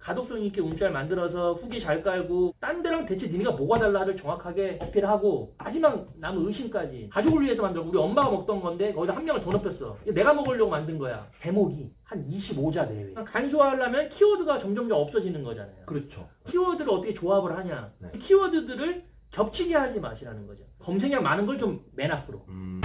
가독성 있게 움짤 만들어서 후기 잘 깔고 딴 데랑 대체 니네가 뭐가 달라를 정확하게 어필하고 마지막 남은 의심까지 가족을 위해서 만들고 우리 엄마가 먹던 건데 거기다 한 명을 더 높였어. 내가 먹으려고 만든 거야. 대목이 한 25자 내외. 간소화하려면 키워드가 점점점 없어지는 거잖아요. 그렇죠. 키워드를 어떻게 조합을 하냐. 네. 키워드들을 겹치게 하지 마시라는 거죠. 검색량 많은 걸 좀 맨 앞으로. 음.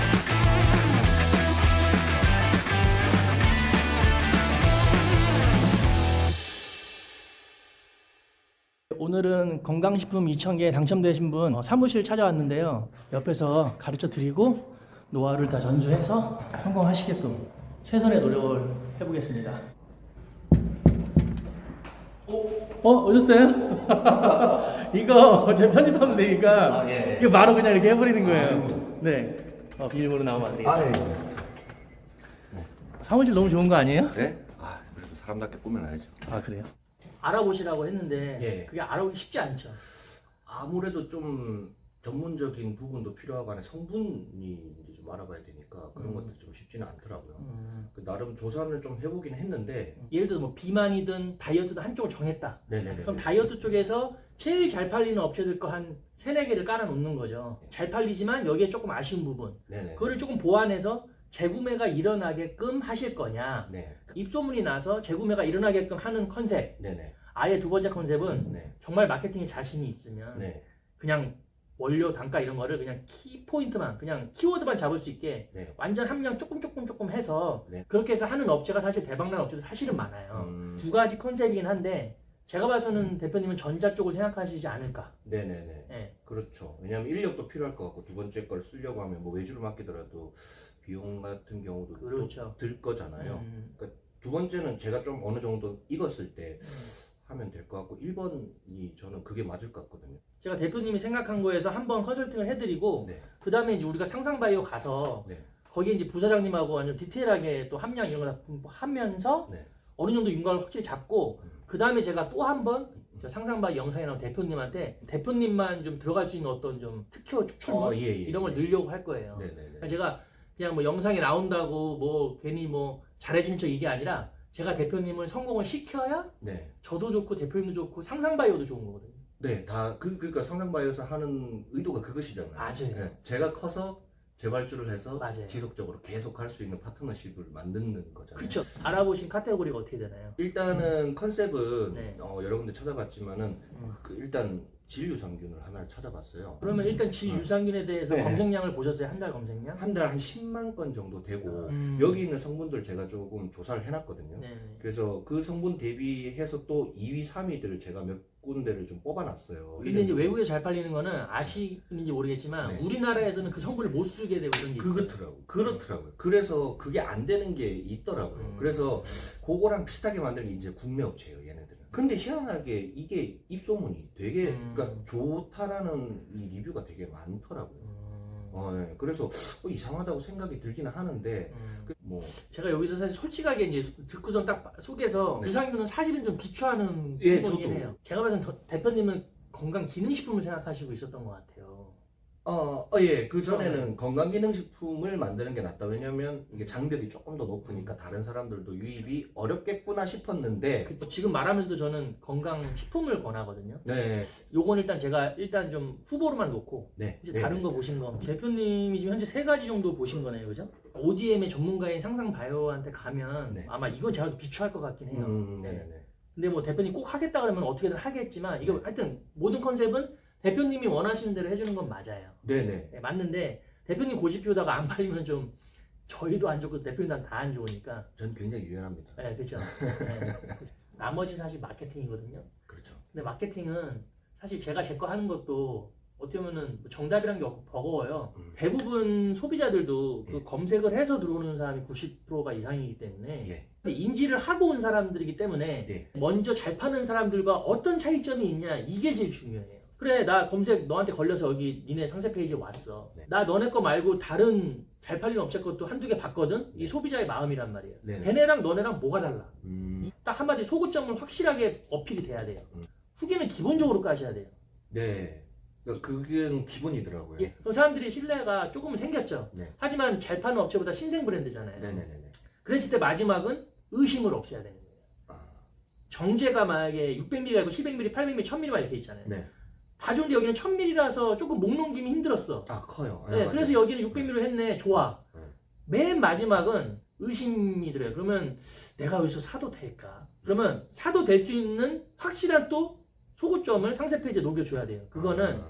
오늘은 건강식품 2,000개 당첨되신 분 어, 사무실 찾아왔는데요. 옆에서 가르쳐 드리고 노하우를 다 전수해서 성공하시게끔 최선의 노력을 해보겠습니다. 어, 오셨어요? 이거 제 편집하면 되니까 아, 예. 이거 바로 그냥 이렇게 해버리는 거예요. 네. 어, 비밀번호 나오면 안 되겠다. 아, 예. 사무실 너무 좋은 거 아니에요? 네? 아, 그래도 사람답게 꾸며놔야죠. 아, 그래요? 알아보시라고 했는데 예. 그게 알아보기 쉽지 않죠. 아무래도 좀 전문적인 부분도 필요하고 안에 성분이 이제 좀 알아봐야 되니까 그런 음. 것들이 좀 쉽지는 않더라고요. 음. 그 나름 조사를 좀 해보긴 했는데, 예를 들어 뭐 비만이든 다이어트든 한쪽을 정했다. 네네네. 그럼 다이어트 쪽에서 제일 잘 팔리는 업체들 거 한 세네 개를 깔아 놓는 거죠. 잘 팔리지만 여기에 조금 아쉬운 부분. 네네. 그거를 조금 보완해서 재구매가 일어나게끔 하실 거냐. 네. 입소문이 나서 재구매가 일어나게끔 하는 컨셉. 네네. 아예 두 번째 컨셉은 네. 정말 마케팅에 자신이 있으면 네. 그냥 원료 단가 이런 거를 그냥 키 포인트만 그냥 키워드만 잡을 수 있게 네. 완전 함량 조금 조금 조금 해서 네. 그렇게 해서 하는 업체가 사실 대박난 업체도 사실은 많아요. 음, 두 가지 컨셉이긴 한데 제가 봐서는 대표님은 전자 쪽을 생각하시지 않을까. 네네네. 예. 그렇죠. 왜냐하면 인력도 필요할 것 같고 두 번째 걸 쓰려고 하면 뭐 외주를 맡기더라도 비용 같은 경우도 또 그렇죠. 들 거잖아요. 음, 두 번째는 제가 좀 어느 정도 익었을 때 음. 하면 될 것 같고 1번이 저는 그게 맞을 것 같거든요. 제가 대표님이 생각한 거에서 한번 컨설팅을 해드리고 네. 그 다음에 이제 우리가 상상바이오 가서 네. 거기에 이제 부사장님하고 아주 디테일하게 또 함량 이런 거다 하면서 네. 어느 정도 윤곽을 확실히 잡고 음. 그 다음에 제가 또 한번 상상바이오 영상에 나온 대표님한테 대표님만 좀 들어갈 수 있는 어떤 좀 특효 추출물 어, 예, 예, 이런 걸 예. 넣으려고 할 거예요. 네 네네. 그러니까 제가 그냥 뭐 영상에 나온다고 뭐 괜히 뭐 잘해준 척 이게 아니라 제가 대표님을 성공을 시켜야 네. 저도 좋고 대표님도 좋고 상상바이오도 좋은 거거든요. 네, 다 그 그러니까 상상바이오에서 하는 의도가 그것이잖아요. 맞아요. 네, 제가 커서 재발주를 해서 맞아요. 지속적으로 계속 할 수 있는 파트너십을 만드는 거잖아요. 그렇죠. 알아보신 카테고리가 어떻게 되나요? 일단은 컨셉은 네. 어, 여러 군데 찾아봤지만은 음. 그 일단 진류상균을 하나를 찾아봤어요. 그러면 일단 질 유산균에 대해서 네. 검색량을 보셨어요? 한 달 검색량? 한달한 10만 건 정도 되고 음. 여기 있는 성분들 제가 조금 조사를 해놨거든요. 네. 그래서 그 성분 대비해서 또 2위, 3위들을 제가 몇 군데를 좀 뽑아놨어요. 근데 이제 외국에 잘 팔리는 거는 아시는지 모르겠지만 네. 우리나라에서는 그 성분을 못 쓰게 되고 이런 게 있어요. 그렇더라고. 그렇더라고요. 그래서 그게 안 되는 게 있더라고요. 음. 그래서 그거랑 비슷하게 만드는 게 이제 국내 업체예요, 얘네들은. 근데 희한하게 이게 입소문이 되게 음. 그러니까 좋다라는 이 리뷰가 되게 많더라고요. 음. 어, 예. 그래서 어, 이상하다고 생각이 들기는 하는데 음. 그 뭐 제가 여기서 사실 솔직하게 이제 듣고선 딱 속에서 네. 유산균은 사실은 좀 비추하는 예, 부분이긴 저도. 해요. 제가 봐서는 더- 대표님은 건강 기능식품을 생각하시고 있었던 것 같아요. 어, 어, 예. 그 전에는 건강기능식품을 만드는 게 낫다. 왜냐면 이게 장벽이 조금 더 높으니까 다른 사람들도 유입이 어렵겠구나 싶었는데 그- 지금 말하면서도 저는 건강 식품을 권하거든요. 네. 요건 일단 제가 일단 좀 후보로만 놓고 네. 이제 네. 다른 거 보신 거 대표님이 지금 현재 세 가지 정도 보신 거네요, 그죠? ODM의 전문가인 상상 바이오한테 가면 네. 아마 이건 제가 비추할 것 같긴 해요. 음, 네, 네, 네. 근데 뭐 대표님 꼭 하겠다 그러면 어떻게든 하겠지만 이거 네. 하여튼 모든 컨셉은 대표님이 원하시는 대로 해주는 건 맞아요. 네, 네. 네, 맞는데 대표님 고집 피우다가 안 팔리면 좀 저희도 안 좋고 대표님도 다 안 좋으니까 전 굉장히 유연합니다. 네, 그렇죠. 네. 나머지는 사실 마케팅이거든요. 그렇죠. 근데 마케팅은 사실 제가 제 거 하는 것도 어떻게 보면은 정답이란 게 없고 버거워요. 음. 대부분 소비자들도 그 예. 검색을 해서 들어오는 사람이 90%가 이상이기 때문에 예. 인지를 하고 온 사람들이기 때문에 예. 먼저 잘 파는 사람들과 어떤 차이점이 있냐 이게 제일 중요해요. 그래 나 검색 너한테 걸려서 여기 니네 상세 페이지에 왔어. 네. 나 너네 거 말고 다른 잘 팔리는 업체 것도 한두 개 봤거든. 이 네. 소비자의 마음이란 말이에요. 네네. 걔네랑 너네랑 뭐가 달라? 음, 딱 한마디 소구점을 확실하게 어필이 돼야 돼요. 음. 후기는 기본적으로 까셔야 돼요. 네. 그러니까 그게 기본이더라고요. 예. 그럼 사람들이 신뢰가 조금은 생겼죠. 네. 하지만 잘 파는 업체보다 신생 브랜드잖아요. 네네네네. 그랬을 때 마지막은 의심을 없애야 되는 거예요. 아, 정제가 만약에 600ml 아니고 700ml, 800ml, 1000ml 이렇게 있잖아요. 네. 다 좋은데 여기는 1000ml라서 조금 목 넘김이 힘들었어. 아 커요. 네, 그래서 여기는 600ml 했네. 좋아. 네. 맨 마지막은 의심이 들어요. 그러면 내가 여기서 사도 될까? 그러면 사도 될 수 있는 확실한 또 소구점을 상세 페이지에 녹여줘야 돼요. 그거는 아,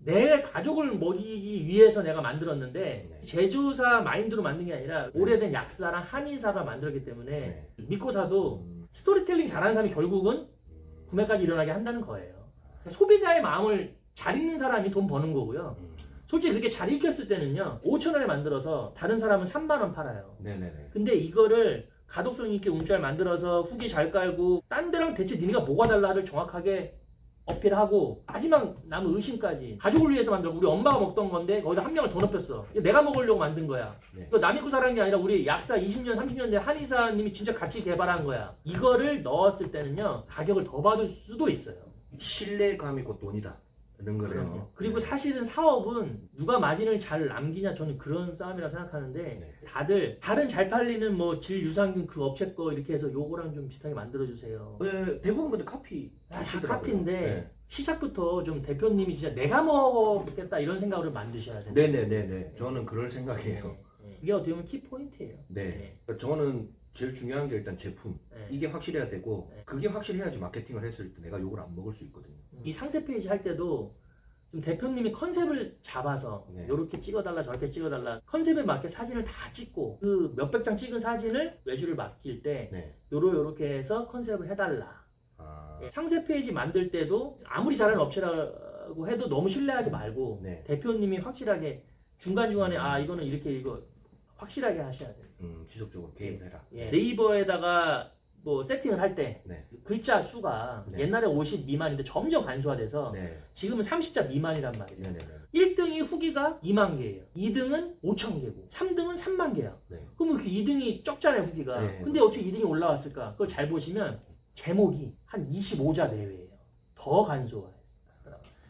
내 가족을 먹이기 위해서 내가 만들었는데 네. 제조사 마인드로 만든 게 아니라 오래된 약사랑 한의사가 만들었기 때문에 네. 믿고 사도 음, 스토리텔링 잘하는 사람이 결국은 음, 구매까지 일어나게 한다는 거예요. 소비자의 마음을 잘 읽는 사람이 돈 버는 거고요. 음. 솔직히 그렇게 잘 읽혔을 때는요. 5천 원에 만들어서 다른 사람은 3만 원 팔아요. 네네네. 근데 이거를 가독성 있게 운잘 만들어서 후기 잘 깔고 딴 데랑 대체 니네가 뭐가 달라를 정확하게 어필하고 마지막 남은 의심까지 가족을 위해서 만들고 우리 엄마가 먹던 건데 거기다 한 명을 더. 이거 내가 먹으려고 만든 거야. 네. 남이 구사라는 게 아니라 우리 약사 20년, 30년 된 한의사님이 진짜 같이 개발한 거야. 이거를 넣었을 때는요 가격을 더 받을 수도 있어요. 신뢰감이 곧 돈이다. 이런 거네요. 그럼요. 그리고 네. 사실은 사업은 누가 마진을 잘 남기냐 저는 그런 싸움이라고 생각하는데 네. 다들 다른 잘 팔리는 뭐 질 유산균 그 업체 거 이렇게 해서 요거랑 좀 비슷하게 만들어 주세요. 네, 대부분 근데 카피 다 하시더라고요. 카피인데 네. 시작부터 좀 대표님이 진짜 내가 먹겠다 이런 생각으로 만드셔야 돼요. 네네네네. 저는 그럴 생각이에요. 네. 이게 어떻게 보면 키 포인트예요. 네. 저는 제일 중요한 게 일단 제품. 네. 이게 확실해야 되고 네. 그게 확실해야지 마케팅을 했을 때 내가 욕을 안 먹을 수 있거든요. 이 상세 페이지 할 때도 좀 대표님이 컨셉을 잡아서 네. 이렇게 찍어달라 저렇게 찍어달라 컨셉에 맞게 사진을 다 찍고 그 몇백 장 찍은 사진을 외주를 맡길 때 네. 요러 요렇게 해서 컨셉을 해달라. 아, 예, 상세 페이지 만들 때도 아무리 잘하는 업체라고 해도 너무 신뢰하지 말고 네. 대표님이 확실하게 중간 중간에 아 이거는 이렇게 이거 확실하게 하셔야 돼요. 음, 지속적으로 개입을 해라. 예, 네이버에다가 뭐 세팅을 할 때 네. 글자 수가 네. 옛날에 50 미만인데 점점 간소화돼서 네. 지금은 30자 미만이란 말이에요. 네 네 네. 1등이 후기가 2만 개예요. 2등은 5천 개고 3등은 3만 개야. 네. 그러면 그 2등이 적잖아요 후기가. 네. 근데 어떻게 2등이 올라왔을까? 그걸 잘 보시면 제목이 한 25자 내외예요. 더 간소화해요.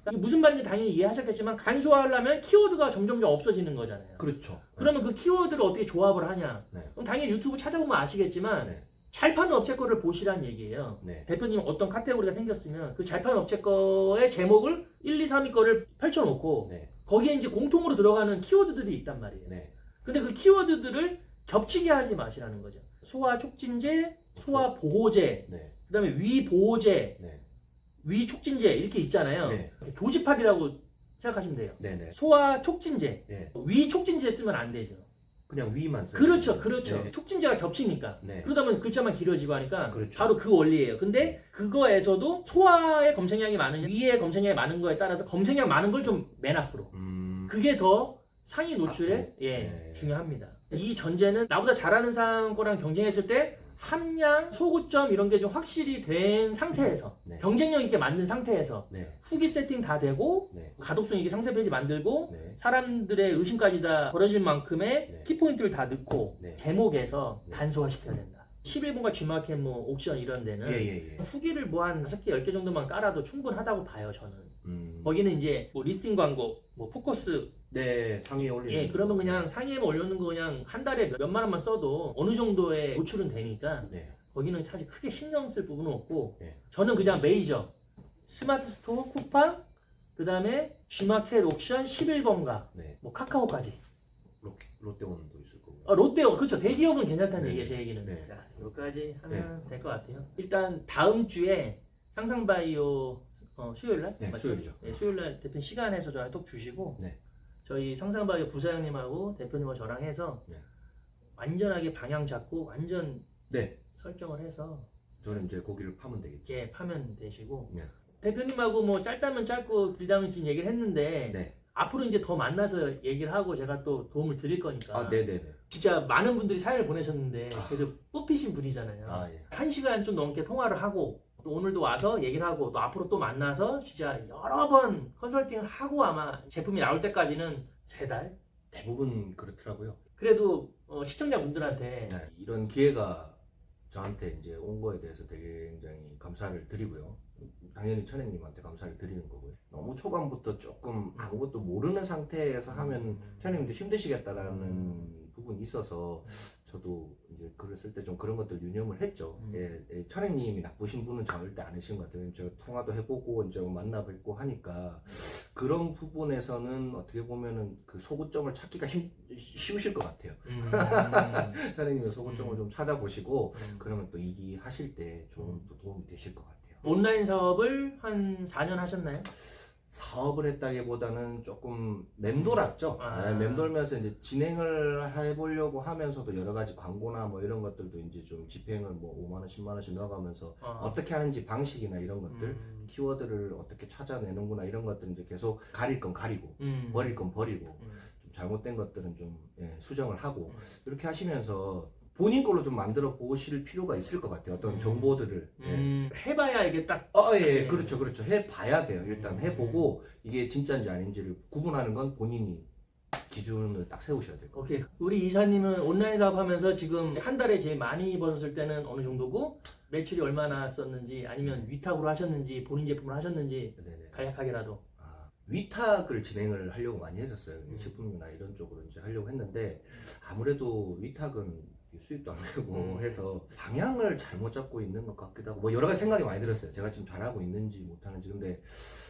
이게 무슨 말인지 당연히 이해하셨겠지만 간소화하려면 키워드가 점점점 없어지는 거잖아요. 그렇죠. 그러면 그 키워드를 어떻게 조합을 하냐? 네. 그럼 당연히 유튜브 찾아보면 아시겠지만 네. 잘 파는 업체 거를 보시라는 얘기예요. 네. 대표님 어떤 카테고리가 생겼으면 그 잘 파는 업체 거의 제목을 1, 2, 3위 거를 펼쳐놓고 네. 거기에 이제 공통으로 들어가는 키워드들이 있단 말이에요. 네. 근데 그 키워드들을 겹치게 하지 마시라는 거죠. 소화 촉진제, 소화 보호제, 네. 그다음에 위 보호제, 네. 위 촉진제 이렇게 있잖아요. 네. 교집합이라고 생각하시면 돼요. 네네. 소화 촉진제, 네. 위 촉진제 쓰면 안 되죠. 그냥 위만 써요. 그렇죠, 그렇죠. 네. 촉진제가 겹치니까. 네. 그러다 보면 글자만 길어지고 하니까 그렇죠. 바로 그 원리예요. 근데 그거에서도 소화의 검색량이 많으냐, 위의 검색량이 많은 거에 따라서 검색량 많은 걸 좀 맨 앞으로. 음. 그게 더 상위 노출에 앞으로. 예, 네. 중요합니다. 이 전제는 나보다 잘하는 사람 거랑 경쟁했을 때 함량, 소구점 이런 게 좀 확실히 된 상태에서 네. 경쟁력 있게 만든 상태에서 네. 후기 세팅 다 되고 네. 가독성 있게 상세 페이지 만들고 네. 사람들의 의심까지 다 벌어질 만큼의 네. 키포인트를 다 넣고 네. 제목에서 네. 간소화시켜야 된다. 11번과 G마켓 뭐 옥션 이런 데는 예 예 예. 후기를 뭐 한 5개, 10개 정도만 깔아도 충분하다고 봐요, 저는. 음. 거기는 이제 뭐 리스팅 광고, 뭐 포커스, 네 상위에 올리는. 예, 그러면 그냥 상위에만 올려놓는 거 그냥 한 달에 몇만 원만 써도 어느 정도의 노출은 되니까 네. 거기는 사실 크게 신경 쓸 부분은 없고 네. 저는 그냥 메이저, 스마트 스토어, 쿠팡, 그 다음에 G마켓 옥션 11번가, 네. 뭐 카카오까지. 롯- 롯데원도 있을 거고. 어, 롯데요. 그렇죠. 대기업은 괜찮다는 네. 얘기예요, 제 얘기는. 네. 자, 여기까지 하면 될 것 같아요. 일단 다음 주에 상상바이오 어, 수요일 날? 네, 맞죠? 수요일이죠. 네, 수요일 날 대표님 시간에서 저한테 톡 주시고 네. 저희 상상바이오 부사장님하고 대표님하고 저랑 해서 네. 완전하게 방향 잡고 완전 네. 설정을 해서 저는 이제 고기를 파면 되겠죠. 이렇게 파면 되시고 네. 대표님하고 뭐 짧다면 짧고 길다면 긴 얘기를 했는데 네. 앞으로 이제 더 만나서 얘기를 하고 제가 또 도움을 드릴 거니까 아 네네네. 진짜 많은 분들이 사연을 보내셨는데 아. 그래도 뽑히신 분이잖아요. 아 예. 한 시간 좀 넘게 통화를 하고 또 오늘도 와서 얘기를 하고 또 앞으로 또 만나서 진짜 여러 번 컨설팅을 하고 아마 제품이 나올 때까지는 세 달. 대부분 그렇더라고요. 그래도 어, 시청자분들한테 네. 이런 기회가 저한테 이제 온 거에 대해서 되게 굉장히 감사를 드리고요. 당연히 천혜님한테 감사를 드리는 거고요. 너무 초반부터 조금 아무것도 모르는 상태에서 하면 천혜님도 힘드시겠다라는 부분이 있어서 저도 이제 글을 쓸 때 좀 그런 것들 유념을 했죠. 음. 예, 예, 천행님이 나쁘신 분은 절대 아니신 것 같아요. 제가 통화도 해보고 이제 만나 뵙고 하니까 그런 부분에서는 어떻게 보면은 그 소구점을 찾기가 힘, 쉬우실 것 같아요. 음. 천행님의 소구점을 음. 좀 찾아보시고 음. 그러면 또 이기 하실 때좀또 도움이 되실 것 같아요. 온라인 사업을 한 4년 하셨나요? 사업을 했다기보다는 조금 맴돌았죠. 아. 네, 맴돌면서 이제 진행을 해보려고 하면서도 여러 가지 광고나 뭐 이런 것들도 이제 좀 집행을 뭐 5만 원, 10만 원씩 넣어가면서 어. 어떻게 하는지 방식이나 이런 것들, 음. 키워드를 어떻게 찾아내는구나 이런 것들 이제 계속 가릴 건 가리고 음. 버릴 건 버리고 음. 좀 잘못된 것들은 좀 예, 수정을 하고 음. 이렇게 하시면서 본인 걸로 좀 만들어 보실 필요가 있을 것 같아요. 어떤 음. 정보들을. 예. 음. 해봐야 이게 딱 어, 예, 네. 그렇죠, 그렇죠. 해 봐야 돼요. 일단 음. 해보고 이게 진짜인지 아닌지를 구분하는 건 본인이 기준을 딱 세우셔야 될 거예요. 오케이. 우리 이사님은 온라인 사업하면서 지금 한 달에 제일 많이 벌었을 때는 어느 정도고 매출이 얼마나 썼는지 아니면 위탁으로 하셨는지 본인 제품을 하셨는지 네네. 간략하게라도. 아, 위탁을 진행을 하려고 많이 했었어요. 음. 식품이나 이런 쪽으로 이제 하려고 했는데 아무래도 위탁은 수입도 안 되고 음. 해서 방향을 잘못 잡고 있는 것 같기도 하고 뭐 여러 가지 생각이 많이 들었어요. 제가 지금 잘하고 있는지 못하는지 근데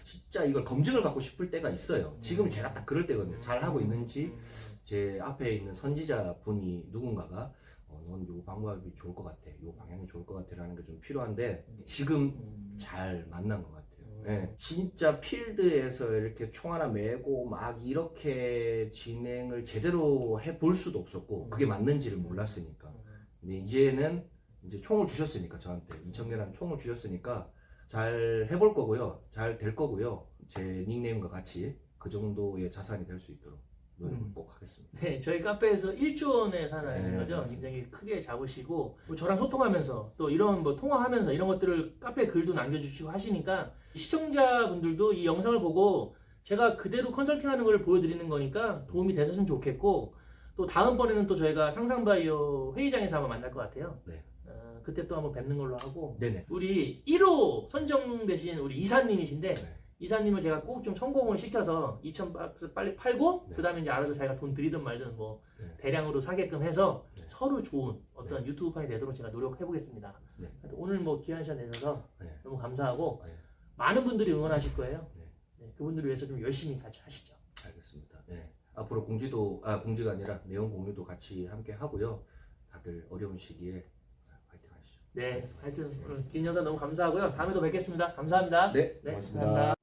진짜 이걸 검증을 받고 싶을 때가 있어요. 지금 제가 딱 그럴 때거든요. 잘하고 있는지 음. 제 앞에 있는 선지자 분이 누군가가 어, 넌요 방법이 좋을 것 같아, 요 방향이 좋을 것 같아라는 게 좀 필요한데 지금 음. 잘 만난 것 같아요. 음. 예, 진짜 필드에서 이렇게 총 하나 메고 막 이렇게 진행을 제대로 해볼 수도 없었고 그게 맞는지를 몰랐으니까. 근데 이제는 이제 총을 주셨으니까 저한테 2천 개라는 총을 주셨으니까 잘 해볼 거고요, 잘 될 거고요. 제 닉네임과 같이 그 정도의 자산이 될 수 있도록 노력을 음. 꼭 하겠습니다. 네, 저희 카페에서 1조 원의 산하신 네, 거죠. 맞습니다. 굉장히 크게 잡으시고 뭐 저랑 소통하면서 또 이런 뭐 통화하면서 이런 것들을 카페 글도 남겨주시고 하시니까 시청자분들도 이 영상을 보고 제가 그대로 컨설팅하는 걸 보여드리는 거니까 도움이 되셨으면 좋겠고 또 다음번에는 또 저희가 상상바이오 회의장에서 한번 만날 것 같아요. 네. 어, 그때 또 한번 뵙는 걸로 하고 네네. 우리 1호 선정되신 우리 이사님이신데 네. 이사님을 제가 꼭 좀 성공을 시켜서 2천 박스 빨리 팔고 네. 그 다음에 이제 알아서 자기가 돈 드리든 말든 뭐 네. 대량으로 사게끔 해서 네. 서로 좋은 어떤 유튜브 판이 되도록 제가 노력해 보겠습니다. 네. 오늘 뭐 귀한 시간 내셔서 네. 너무 감사하고 네. 많은 분들이 응원하실 거예요. 네. 네, 그분들을 위해서 좀 열심히 같이 하시죠. 알겠습니다. 네. 앞으로 공지도 아 공지가 아니라 내용 공유도 같이 함께 하고요. 다들 어려운 시기에 파이팅 하시죠. 네, 하여튼 오늘 긴 영상 너무 감사하고요. 다음에도 뵙겠습니다. 감사합니다. 네, 네, 고맙습니다. 감사합니다.